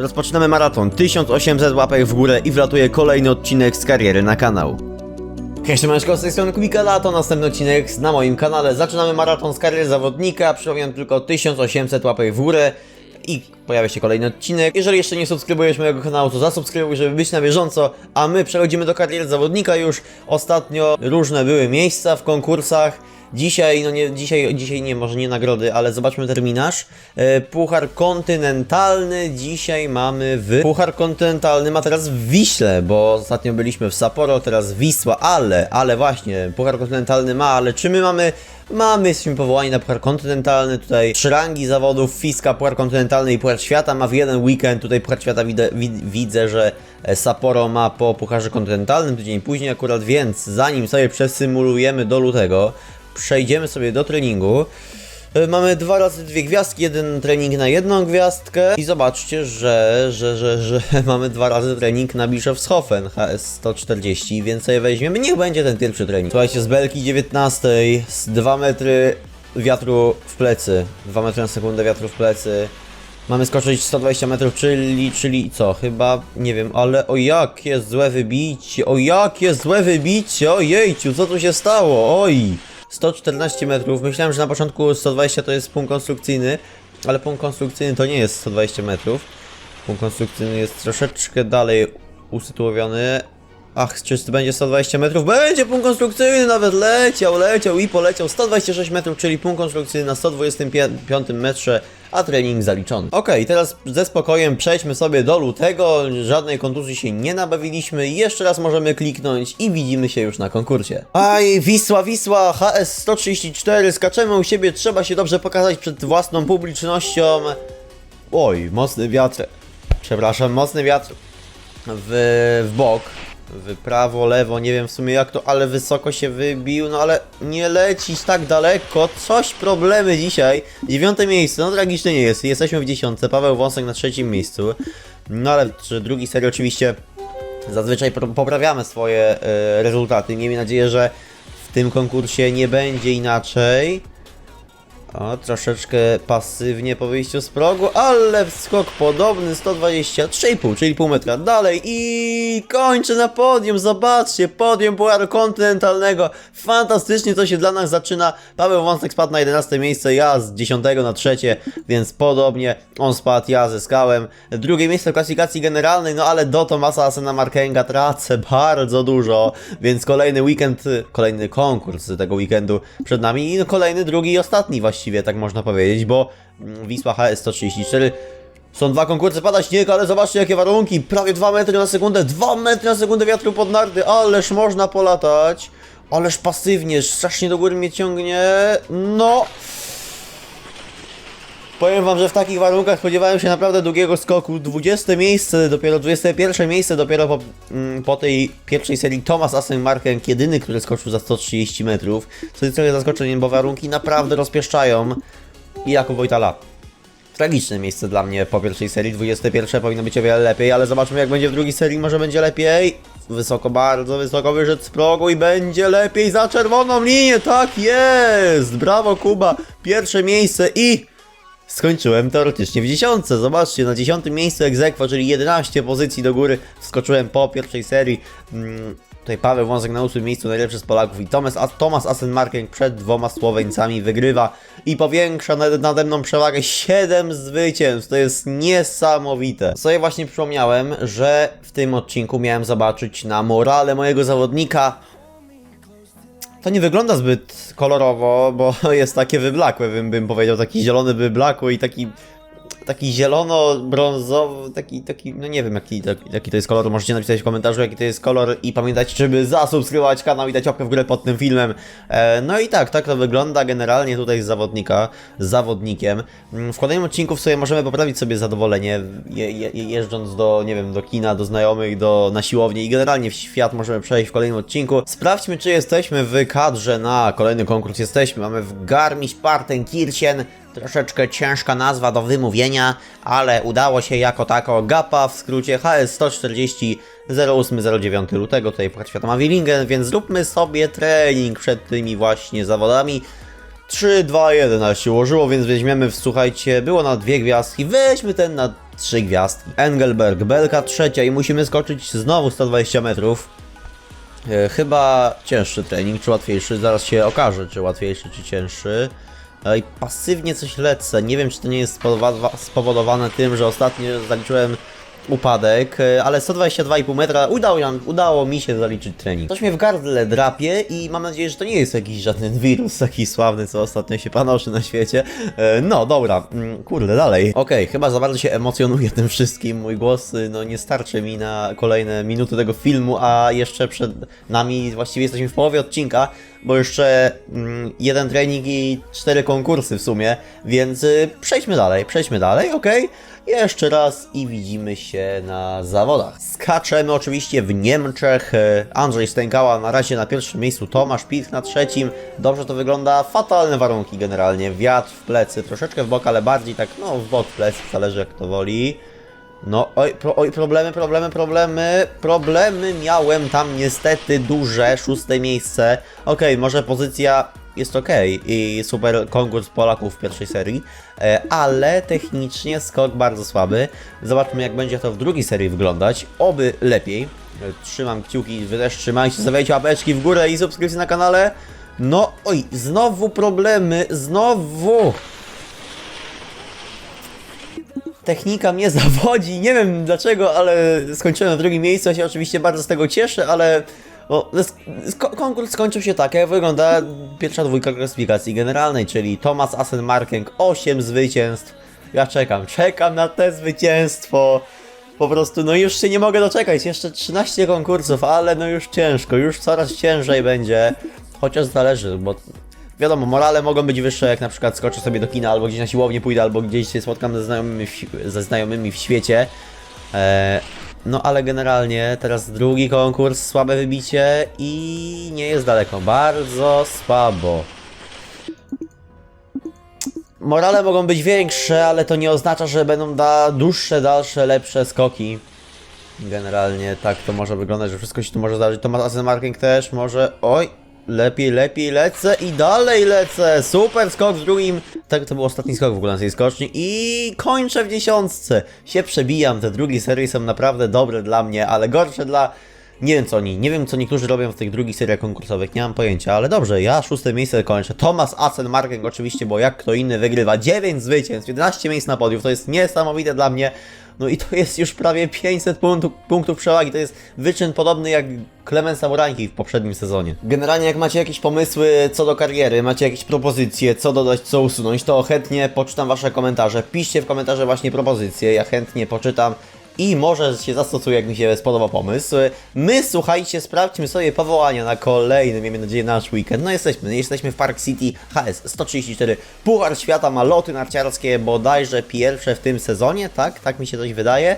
Rozpoczynamy maraton 1800 łapek w górę i wlatuje kolejny odcinek z kariery na kanał. Hej, siemaneczko, z tej strony Kubikala, to następny odcinek na moim kanale. Zaczynamy maraton z kariery zawodnika, przypominam tylko 1800 łapek w górę i pojawia się kolejny odcinek. Jeżeli jeszcze nie subskrybujesz mojego kanału, to zasubskrybuj, żeby być na bieżąco, a my przechodzimy do kariery zawodnika już. Ostatnio różne były miejsca w konkursach. Dzisiaj, no nie, dzisiaj, dzisiaj nie, może nie nagrody, ale zobaczmy terminarz. E, Puchar kontynentalny dzisiaj mamy w... Puchar kontynentalny ma teraz w Wiśle, bo ostatnio byliśmy w Sapporo, teraz Wisła, ale, ale właśnie, Puchar kontynentalny ma, ale czy my mamy... Mamy, jesteśmy powołani na Puchar Kontynentalny, tutaj trzy rangi zawodów, Fiska, Puchar Kontynentalny i Puchar Świata ma w jeden weekend, tutaj Puchar Świata widzę, wid, widzę, że e, Sapporo ma po Pucharze Kontynentalnym tydzień później akurat, więc zanim sobie przesymulujemy do lutego, przejdziemy sobie do treningu. E, Mamy dwa razy dwie gwiazdki, jeden trening na jedną gwiazdkę i zobaczcie, że, że, że, że mamy dwa razy trening na Bischofshofen HS 140, więc sobie weźmiemy, niech będzie ten pierwszy trening. Słuchajcie, z belki 19, z 2 metry wiatru w plecy, 2 metry na sekundę wiatru w plecy. Mamy skoczyć 120 metrów, czyli, czyli co? Chyba, nie wiem, ale o jakie złe wybicie, o jakie złe wybicie, ojejciu, co tu się stało, oj! 114 metrów, myślałem, że na początku 120 to jest punkt konstrukcyjny, ale punkt konstrukcyjny to nie jest 120 metrów. Punkt konstrukcyjny jest troszeczkę dalej usytuowiony. Ach, czy to będzie 120 metrów? Będzie punkt konstrukcyjny, nawet leciał, leciał i poleciał 126 metrów, czyli punkt konstrukcyjny na 125 metrze, a trening zaliczony. Okej, teraz ze spokojem przejdźmy sobie do lutego, żadnej kontuzji się nie nabawiliśmy, jeszcze raz możemy kliknąć i widzimy się już na konkursie. Aj, Wisła, Wisła, HS 134, skaczemy u siebie, trzeba się dobrze pokazać przed własną publicznością. Oj, mocny wiatr, przepraszam, mocny wiatr w, w bok, w prawo, lewo, nie wiem w sumie jak to, ale wysoko się wybił, no ale nie lecisz tak daleko, coś problemy dzisiaj. Dziewiąte miejsce, no tragicznie nie jest, jesteśmy w dziesiątce, Paweł Wąsek na trzecim miejscu, no ale czy drugi serii oczywiście zazwyczaj poprawiamy swoje e, rezultaty, miejmy nadzieję, że w tym konkursie nie będzie inaczej. O, troszeczkę pasywnie po wyjściu z progu, ale skok podobny 123,5, czyli pół metra dalej. I kończę na podium, zobaczcie, podium Pucharu Kontynentalnego, fantastycznie to się dla nas zaczyna, Paweł Wąsek spadł na 11 miejsce, ja z 10 na trzecie, więc podobnie, on spadł, ja zyskałem, drugie miejsce w klasyfikacji generalnej, no ale do Tomasa Asena Markenga tracę bardzo dużo, więc kolejny weekend, kolejny konkurs tego weekendu przed nami i kolejny, drugi i ostatni właściwie, tak można powiedzieć, bo Wisła HS 134 są dwa konkursy, pada śnieg, ale zobaczcie jakie warunki, prawie 2 metry na sekundę, 2 metry na sekundę wiatru pod narty, ależ można polatać, ależ pasywnie, strasznie do góry mnie ciągnie, no... Powiem wam, że w takich warunkach spodziewałem się naprawdę długiego skoku. 20 miejsce, dopiero 21 miejsce dopiero po, mm, po tej pierwszej serii Thomas Asenmarken, jedyny, który skoczył za 130 metrów. Co jest trochę zaskoczeniem, bo warunki naprawdę rozpieszczają. I jako Wojtala. Tragiczne miejsce dla mnie po pierwszej serii. 21 powinno być o wiele lepiej, ale zobaczmy jak będzie w drugiej serii, może będzie lepiej. Wysoko, bardzo wysoko wyszedł z progu i będzie lepiej za czerwoną linię. Tak jest! Brawo Kuba! Pierwsze miejsce i Skończyłem teoretycznie w dziesiątce. Zobaczcie, na dziesiątym miejscu egzekwo, czyli 11 pozycji do góry. Wskoczyłem po pierwszej serii. Mm, tutaj Paweł Wąsek na ósmym miejscu, najlepszy z Polaków. I Thomas, a Thomas Asenmarking przed dwoma Słoweńcami wygrywa i powiększa nad, nade mną przewagę 7 zwycięstw. To jest niesamowite. Sobie właśnie przypomniałem, że w tym odcinku miałem zobaczyć na morale mojego zawodnika to nie wygląda zbyt kolorowo, bo jest takie wyblakłe, bym, bym powiedział, taki zielony wyblakły i taki taki zielono-brązowy, taki, taki, no nie wiem jaki, jaki, jaki to jest kolor, możecie napisać w komentarzu jaki to jest kolor i pamiętajcie, żeby zasubskrybować kanał i dać łapkę w górę pod tym filmem. E, no i tak, tak to wygląda generalnie tutaj z zawodnika, z zawodnikiem. Mm, W kolejnym odcinku w sobie możemy poprawić sobie zadowolenie, je, je, jeżdżąc do, nie wiem, do kina, do znajomych, do, na siłownię i generalnie w świat możemy przejść w kolejnym odcinku. Sprawdźmy, czy jesteśmy w kadrze na kolejny konkurs. Jesteśmy, mamy w Garmisch-Partenkirchen, Troszeczkę ciężka nazwa do wymówienia, ale udało się jako tako GAPA w skrócie HS 140 08-09 lutego, tutaj Puchar Świata ma Willingen, więc zróbmy sobie trening przed tymi właśnie zawodami. 3, 2, 1, ale się ułożyło, więc weźmiemy, słuchajcie, było na dwie gwiazdki, weźmy ten na trzy gwiazdki. Engelberg, belka trzecia i musimy skoczyć znowu 120 metrów. E, chyba cięższy trening, czy łatwiejszy, zaraz się okaże, czy łatwiejszy, czy cięższy. E, I pasywnie coś lecę, nie wiem, czy to nie jest spowodowa- spowodowane tym, że ostatnio zaliczyłem upadek, e, ale 122,5 metra udało, udało mi się zaliczyć trening. Coś mnie w gardle drapie i mam nadzieję, że to nie jest jakiś żaden wirus taki sławny, co ostatnio się panoszy na świecie. E, No, dobra, mm, kurde, dalej. Okej, chyba za bardzo się emocjonuję tym wszystkim. Mój głos, y, no nie starczy mi na kolejne minuty tego filmu, a jeszcze przed nami, właściwie jesteśmy w połowie odcinka, bo jeszcze mm, jeden trening i cztery konkursy w sumie, więc y, przejdźmy dalej, przejdźmy dalej, okej? Jeszcze raz i widzimy się na zawodach. Skaczemy oczywiście w Niemczech. Andrzej Stękała na razie na pierwszym miejscu, Tomasz Pich na trzecim. Dobrze to wygląda, fatalne warunki generalnie. Wiatr w plecy, troszeczkę w bok, ale bardziej tak, no w bok, w plecy, zależy jak to woli. No, oj, pro, oj, problemy, problemy, problemy, problemy miałem tam niestety duże, szóste miejsce. Okej, może pozycja jest okej i super konkurs Polaków w pierwszej serii, e, ale technicznie skok bardzo słaby. Zobaczmy jak będzie to w drugiej serii wyglądać, oby lepiej. E, Trzymam kciuki, wy też trzymajcie, stawiajcie łapeczki w górę i subskrypcję na kanale. No, oj, znowu problemy, znowu! technika mnie zawodzi. Nie wiem dlaczego, ale skończyłem na drugim miejscu. Ja się oczywiście bardzo z tego cieszę, ale o, sk- sk- konkurs skończył się tak, jak wygląda pierwsza dwójka klasyfikacji generalnej, czyli Thomas Assenmarking 8 zwycięstw. Ja czekam, czekam na te zwycięstwo. Po prostu, no już się nie mogę doczekać. Jeszcze 13 konkursów, ale no już ciężko, już coraz ciężej będzie. Chociaż zależy, bo wiadomo, morale mogą być wyższe, jak na przykład skoczę sobie do kina, albo gdzieś na siłownię pójdę, albo gdzieś się spotkam ze znajomymi w, ze znajomymi w świecie. E, no ale generalnie teraz drugi konkurs, słabe wybicie i nie jest daleko, bardzo słabo. Morale mogą być większe, ale to nie oznacza, że będą da dłuższe, dalsze, lepsze skoki. Generalnie tak to może wyglądać, że wszystko się tu może zdarzyć. Tomasz Asenmarking też może. Oj, lepiej, lepiej lecę i dalej lecę. Super skok w drugim. Tak, to był ostatni skok w ogóle na tej skoczni. I kończę w dziesiątce. Się przebijam. Te drugie serie są naprawdę dobre dla mnie, ale gorsze dla. Nie wiem co oni, nie wiem co niektórzy robią w tych drugich seriach konkursowych, nie mam pojęcia, ale dobrze, ja szóste miejsce kończę. Thomas Asenmarking oczywiście, bo jak kto inny wygrywa 9 zwycięstw, 11 miejsc na podium, to jest niesamowite dla mnie. No i to jest już prawie 500 punktów, punktów przewagi. To jest wyczyn podobny jak Clemens Samurańki w poprzednim sezonie. Generalnie jak macie jakieś pomysły co do kariery, macie jakieś propozycje, co dodać, co usunąć, to chętnie poczytam wasze komentarze. Piszcie w komentarze właśnie propozycje, ja chętnie poczytam. I może się zastosuję, jak mi się spodoba pomysł. My, słuchajcie, sprawdźmy sobie powołania na kolejny, miejmy nadzieję, nasz weekend. No jesteśmy, jesteśmy w Park City HS 134. Puchar Świata ma loty narciarskie, bodajże pierwsze w tym sezonie, tak? Tak mi się coś wydaje.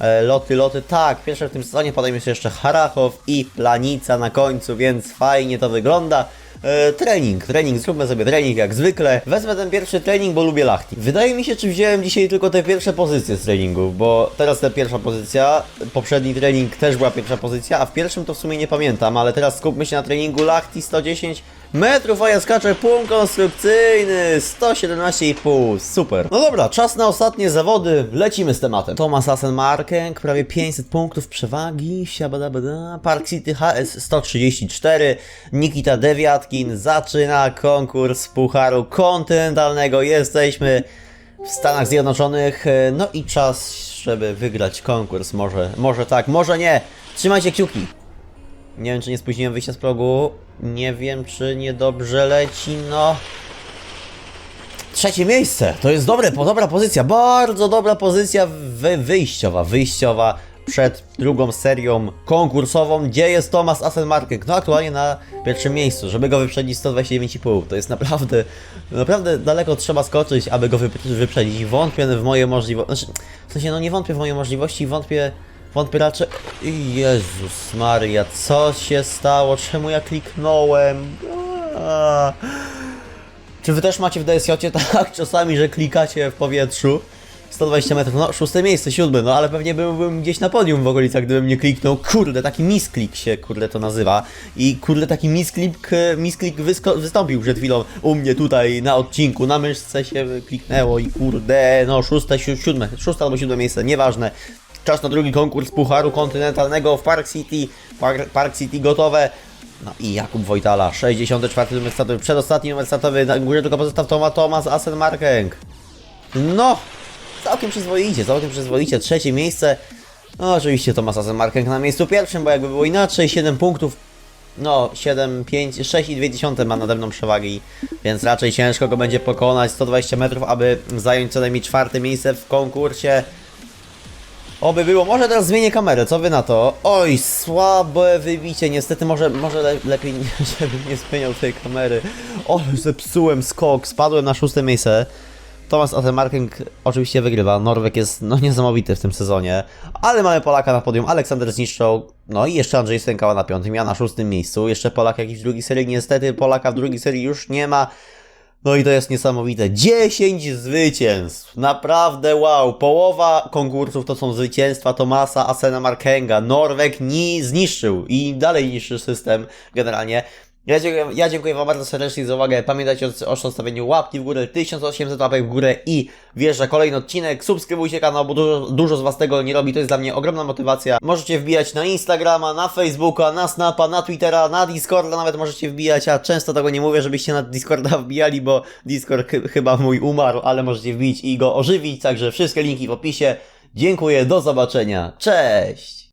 E, loty, loty, tak, pierwsze w tym sezonie, podajmy się jeszcze Harachow i Planica na końcu, więc fajnie to wygląda. E, trening, trening, zróbmy sobie trening jak zwykle. Wezmę ten pierwszy trening, bo lubię lachti. Wydaje mi się, czy wziąłem dzisiaj tylko te pierwsze pozycje z treningów, bo teraz ta pierwsza pozycja, poprzedni trening też była pierwsza pozycja, a w pierwszym to w sumie nie pamiętam, ale teraz skupmy się na treningu lachti 110 metrów, a ja skaczę punkt konstrukcyjny. 117,5, super. No dobra, czas na ostatnie zawody, lecimy z tematem. Thomas Assenmarking, prawie 500 punktów przewagi, siabadabada, Park City HS 134, Nikita Dewiatkin zaczyna konkurs Pucharu Kontynentalnego, jesteśmy w Stanach Zjednoczonych, no i czas, żeby wygrać konkurs, może, może tak, może nie, trzymajcie kciuki. Nie wiem, czy nie spóźniłem wyjścia z progu. Nie wiem, czy niedobrze leci, no. Trzecie miejsce, to jest dobre, po- dobra pozycja, bardzo dobra pozycja wy, wyjściowa, wyjściowa przed drugą serią konkursową, gdzie jest Thomas Assenmarking, no aktualnie na pierwszym miejscu, żeby go wyprzedzić 129,5, to jest naprawdę, naprawdę daleko trzeba skoczyć, aby go wyp- wyprzedzić, wątpię w moje możliwości, znaczy, w sensie no nie wątpię w moje możliwości, wątpię, wątpię raczej, Jezus Maria, co się stało, czemu ja kliknąłem, Aaaa. Czy wy też macie w DSJ tak czasami, że klikacie w powietrzu? 120 metrów, no szóste miejsce, siódme, no ale pewnie byłbym gdzieś na podium w okolicach, gdybym nie kliknął. Kurde, taki misklik się, kurde, to nazywa. I kurde, taki misklik, misklik wystąpił przed chwilą u mnie tutaj na odcinku, na myszce się kliknęło i kurde, no szóste, si- siódme, szóste albo siódme miejsce, nieważne. Czas na drugi konkurs Pucharu Kontynentalnego w Park City. Park, Park City gotowe. No i Jakub Wojtala, 64 numer startowy, przedostatni numer startowy, na górze tylko pozostał Toma Thomas Assenmarkeng. No, całkiem przyzwoicie, całkiem przyzwoicie, trzecie miejsce. No oczywiście Thomas Assenmarkeng na miejscu pierwszym, bo jakby było inaczej, 7 punktów. No, 7, 5, 6,2 ma nade mną przewagi, więc raczej ciężko go będzie pokonać 120 metrów, aby zająć co najmniej czwarte miejsce w konkursie. Oby było, może teraz zmienię kamerę, co wy na to? Oj, słabe wybicie, niestety może, może le lepiej, nie, żebym nie zmieniał tej kamery. O, zepsułem skok, spadłem na szóste miejsce. Thomas Atemarking oczywiście wygrywa, Norweg jest no niesamowity w tym sezonie, ale mamy Polaka na podium, Aleksander zniszczał, no i jeszcze Andrzej Stękała na piątym, ja na szóstym miejscu, jeszcze Polak jakiś w drugiej serii, niestety Polaka w drugiej serii już nie ma, no i to jest niesamowite. 10 zwycięstw. Naprawdę wow. Połowa konkursów to są zwycięstwa Tomasa Asena Markenga. Norweg ni zniszczył i dalej niszczy system generalnie. Ja dziękuję, ja dziękuję Wam bardzo serdecznie za uwagę. Pamiętajcie o, o zostawieniu łapki w górę, 1800 łapek w górę i wjeżdża kolejny odcinek. Subskrybujcie kanał, bo dużo, dużo z Was tego nie robi. To jest dla mnie ogromna motywacja. Możecie wbijać na Instagrama, na Facebooka, na Snapa, na Twittera, na Discorda nawet możecie wbijać. Ja często tego nie mówię, żebyście na Discorda wbijali, bo Discord chy- chyba mój umarł, ale możecie wbić i go ożywić. Także wszystkie linki w opisie. Dziękuję, do zobaczenia. Cześć!